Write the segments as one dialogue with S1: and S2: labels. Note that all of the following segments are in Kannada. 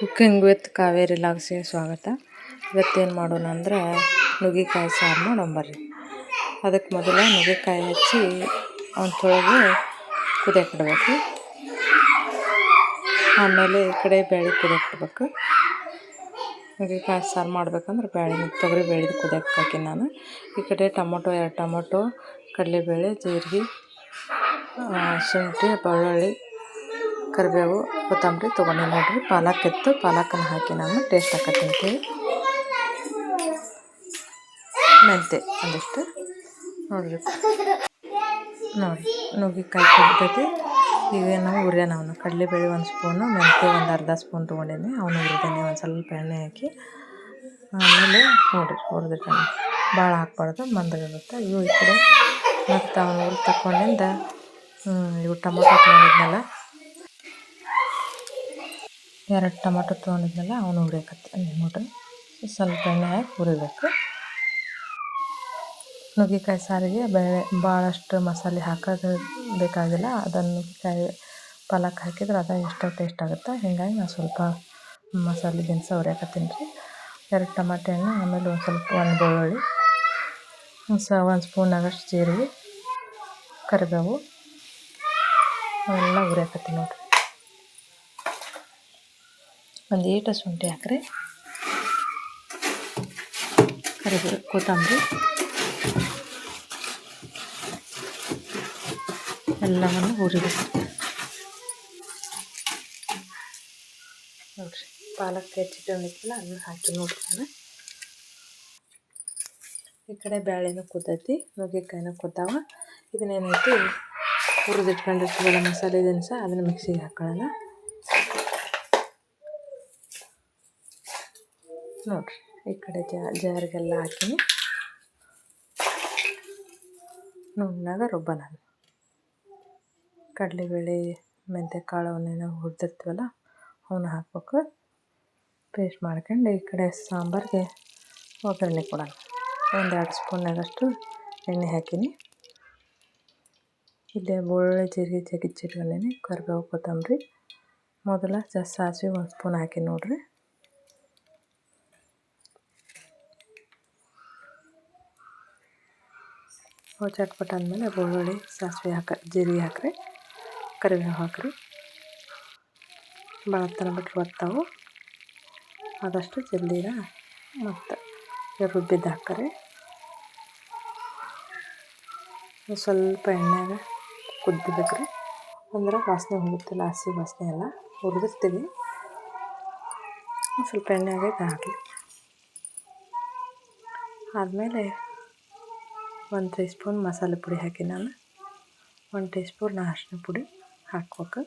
S1: ಕುಕ್ಕಿಂಗ್ ವಿತ್ ಕಾವೇರಿ ಲಾಗ್ಸಿಗೆ ಸ್ವಾಗತ. ಇವತ್ತೇನು ಮಾಡೋಣ ಅಂದ್ರೆ ನುಗ್ಗಿಕಾಯಿ ಸಾರು ಮಾಡೋಣ ಬರ್ರಿ. ಅದಕ್ಕೆ ಮೊದಲು ನುಗ್ಗೆಕಾಯಿ ಹಚ್ಚಿ ತೊಳೆದು ಕುದಿಯಕ್ಕೆ ಇಡಬೇಕು ಆಮೇಲೆ ಈ ಕಡೆ ಬೇಳೆ ಕುದಿಯಕ್ಕೆ ಇಡ್ಬೇಕು ನುಗ್ಗೆಕಾಯಿ ಸಾರು ಮಾಡ್ಬೇಕಂದ್ರೆ ಬೇಳೆ ತೊಗರಿ ಬೇಳೆದು ಕುದಿಯಕ್ಕೆ ಹಾಕಿ ನಾನು. ಈ ಕಡೆ ಟೊಮೊಟೊ, ಎರಡು ಟೊಮೊಟೊ, ಕಡಲೆಬೇಳೆ, ಜೀರಿಗೆ ಶುಂಠಿ, ಬೆಳ್ಳುಳ್ಳಿ ಕರಿಬೇವು, ಕೊತ್ತಂಬರಿ ತೊಗೊಂಡು. ನೋಡಿರಿ, ಪಾಲಕ್ ಎತ್ತು ಪಾಲಕನ್ನು ಹಾಕಿ ನಾನು ಟೇಸ್ಟ್ ಅಂತೇಳಿ ಮೆಂತೆ ಒಂದಿಷ್ಟು. ನೋಡಿರಿ. ನೋಡಿ ನುಗ್ಗಿಕಾಯಿ ಕುಡ್ದೈತಿ ಈಗ ನಾವು ಹುರಿಯೋಣ ಅವನು ಕಡಲೆಬೇಳೆ ಒಂದು ಸ್ಪೂನು, ಮೆಂತೆ ಒಂದು ಅರ್ಧ ಸ್ಪೂನ್ ತೊಗೊಂಡಿದ್ದೀನಿ. ಅವನು ಹುರಿದೇನೆ ಒಂದು ಸ್ವಲ್ಪ ಎಣ್ಣೆ ಹಾಕಿ. ಆಮೇಲೆ ನೋಡಿರಿ ಹುರಿದಿಟ್ಟು ಭಾಳ ಹಾಕ್ಬಾರ್ದು ಮಂದಗಿರುತ್ತೆ ಇವು ಈ ಕಡೆ ಮತ್ತು ಅವನು ಹುರಿದು ಇವು ಟೊಮೊಟೊ ತೊಗೊಂಡಿದ್ನಲ್ಲ ಎರಡು ಟೊಮೊಟೊ ತೊಗೊಂಡಿದ್ನಲ್ಲ, ಅವನು ಹುರಿಯಕತ್ತೆ. ನೋಡ್ರಿ ಸ್ವಲ್ಪ ಎಣ್ಣೆ ಹಾಕಿ ಹುರಿಬೇಕು. ನುಗ್ಗಿಕಾಯಿ ಸಾರಿಗೆ ಬೇಳೆ, ಭಾಳಷ್ಟು ಮಸಾಲೆ ಹಾಕೋದು ಬೇಕಾಗಿಲ್ಲ ಅದನ್ನು ನುಗ್ಗಿಕಾಯಿ ಪಾಲಕ್ ಹಾಕಿದ್ರೆ ಅದು ಎಷ್ಟೋ ಟೇಸ್ಟ್ ಆಗುತ್ತೆ. ಹೀಗಾಗಿ ನಾನು ಸ್ವಲ್ಪ ಮಸಾಲೆ ದಿನಸ ಹುರಿಯಾಕತ್ತೀನಿ ರೀ. ಎರಡು ಟಮಾಟೆ ಹಣ್ಣು ಆಮೇಲೆ ಒಂದು ಸ್ವಲ್ಪ, ಒಂದು ಬೆಳ್ಳುಳ್ಳಿ ಸ, ಒಂದು ಸ್ಪೂನ್ ಆಗಷ್ಟು ಜೀರಿಗೆ, ಕರಿಬೇವು, ಅವೆಲ್ಲ ಹುರಿಯಾಕತ್ತೀನಿ ನೋಡಿರಿ. ಒಂದು ಏಟ ಶುಂಠಿ ಹಾಕ್ರಿ. ಕರಿಬೇವು ಕೊತ್ತಂಬರಿ. ಎಲ್ಲವನ್ನು ಹುರಿಬೇಕು. ನೋಡಿರಿ ಪಾಲಕ್ ಹೆಚ್ಚಿಟ್ಟಿರ್ಲಿಕ್ಕಿಲ್ಲ ಅದನ್ನ ಹಾಕಿ ನೋಡ್ತಾನೆ. ಈ ಕಡೆ ಬೇಳೆನೂ ಕುದ್ದೈತಿ ನುಗ್ಗೆಕಾಯಿನೂ ಕುದ್ದಾವ ಇದನ್ನೇನೈತಿ ಹುರಿದಿಟ್ಕೊಂಡಿರ್ತೀವಲ್ಲ ಮಸಾಲೆ ದಿನಸ ಅದನ್ನು ಮಿಕ್ಸಿಗೆ ಹಾಕೊಳ್ಳೋಣ. ನೋಡಿರಿ, ಈ ಕಡೆ ಜಾರಿಗೆಲ್ಲ ಹಾಕೀನಿ. ನುಣ್ಣಾಗ ರುಬ್ಬ ನಾನು ಕಡಲೆಬೇಳೆ ಮೆಂತ್ಯಕಾಳು ಅವನ್ನೇನೋ ಹುರಿದಿರ್ತೀವಲ್ಲ ಅವನ್ನ ಹಾಕ್ಬೇಕು. ಪೇಸ್ಟ್ ಮಾಡ್ಕೊಂಡು ಈ ಕಡೆ ಸಾಂಬಾರಿಗೆ ಒಗ್ಗರಣೆ ಕೊಡೋಣ. ಒಂದು ಎರಡು ಸ್ಪೂನಾಗಷ್ಟು ಎಣ್ಣೆ ಹಾಕೀನಿ. ಇಲ್ಲೇ ಬೆಳ್ಳುಳ್ಳಿ ಜೀರಿಗೆ ಜಗಿಚ್ಚಿಟ್ಕೊಂಡೀನಿ ಕರಿಬೇವು, ಕೊತ್ತಂಬರಿ. ಮೊದಲ ಸಾಸಿವೆ ಒಂದು ಸ್ಪೂನ್ ಹಾಕಿ ನೋಡಿರಿ. ಚಟ್ಪಟ ಆದಮೇಲೆ ಬೆಳ್ಳುಳ್ಳಿ ಸಾಸಿವೆ ಹಾಕ, ಜೀರಿಗೆ ಹಾಕ್ರಿ, ಕರಿಬೇವು ಹಾಕ್ರಿ. ಭಾಳ ತನ ಬಿಟ್ಟು ಬರ್ತಾವೆ ಆದಷ್ಟು ಜಲ್ದಿನ ಮತ್ತು ರುಬ್ಬಿದ್ದು ಹಾಕ್ರಿ. ಸ್ವಲ್ಪ ಎಣ್ಣೆಗೆ ಕುದ್ದಿಬೇಕ್ರಿ. ಅಂದ್ರೆ ವಾಸನೆ ಹೋಗುತ್ತೆ ಲಾಸಿ ವಾಸನೆ ಎಲ್ಲ ಹುರಿದಿರ್ತೀವಿ. ಸ್ವಲ್ಪ ಎಣ್ಣೆಗೆ ಹಾಕಿ ಆದಮೇಲೆ ಒಂದು ಟೀ ಸ್ಪೂನ್ ಮಸಾಲೆ ಪುಡಿ ಹಾಕಿ ನಾನು. ಒಂದು ಟೀ ಸ್ಪೂನ್ ಅರಿಶಿನ ಪುಡಿ ಹಾಕ್ಬೇಕು.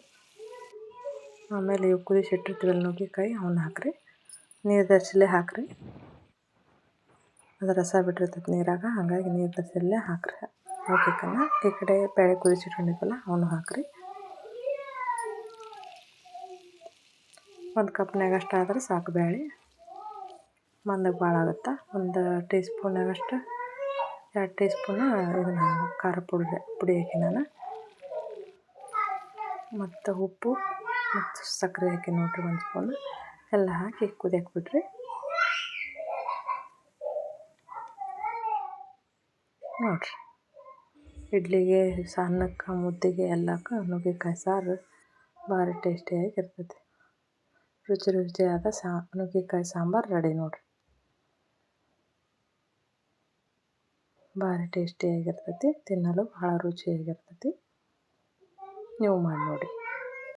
S1: ಆಮೇಲೆ ಇವು ಕುದಿಸಿಟ್ಟಿರ್ತೀವಲ್ಲ ನುಗ್ಗಿಕಾಯಿ ಅವನ್ನ ಹಾಕ್ರಿ. ನೀರು ದರ್ಸಲೆ ಹಾಕ್ರಿ. ಅದು ರಸ ಬಿಟ್ಟಿರ್ತೈತೆ ನೀರಾಗ, ಹಾಗಾಗಿ ನೀರು ದರ್ಸಲೇ ಹಾಕ್ರಿ. ನುಗ್ಗಿಕಾಯಿನ ಈ ಕಡೆ ಬೇಳೆ ಕುದಿಸಿಟ್ಕೊಂಡಿದ್ವಲ್ಲ ಅವನು ಹಾಕ್ರಿ. ಒಂದು ಕಪ್ನಾಗ ಆದ್ರೆ ಸಾಕು ಬೇಳೆ. ಮಂದಕ್ಕೆ ಭಾಳ ಆಗುತ್ತೆ ಒಂದು ಟೀ ಸ್ಪೂನಾಗಷ್ಟು ಎರಡು ಟೀ ಸ್ಪೂನು ಇದನ್ನು ಖಾರ ಪುಡಿ ಪುಡಿ ಹಾಕಿ ನಾನು. ಮತ್ತು ಉಪ್ಪು ಮತ್ತು ಸಕ್ಕರೆ ಹಾಕಿ ನೋಡಿರಿ ಒಂದು ಸ್ಪೂನು. ಎಲ್ಲ ಹಾಕಿ ಕುದಿಯಕ್ಕೆ ಬಿಡ್ರಿ. ನೋಡಿರಿ. ಇಡ್ಲಿಗೆ ಸಣ್ಣಕ್ಕೆ ಮುದ್ದೆಗೆ ಎಲ್ಲಕ್ಕ ನುಗ್ಗೆಕಾಯಿ ಸಾರು ಭಾರಿ ಟೇಸ್ಟಿಯಾಗಿರ್ತೈತಿ ರುಚಿ ರುಚಿಯಾದ ಸಾ, ನುಗ್ಗೆಕಾಯಿ ಸಾಂಬಾರು ರೆಡಿ ನೋಡಿರಿ. ಭಾರಿ ಟೇಸ್ಟಿಯಾಗಿರ್ತೈತಿ ತಿನ್ನಲು ಭಾಳ ರುಚಿಯಾಗಿರ್ತೈತಿ. ನೀವು ಮಾಡಿ ನೋಡಿ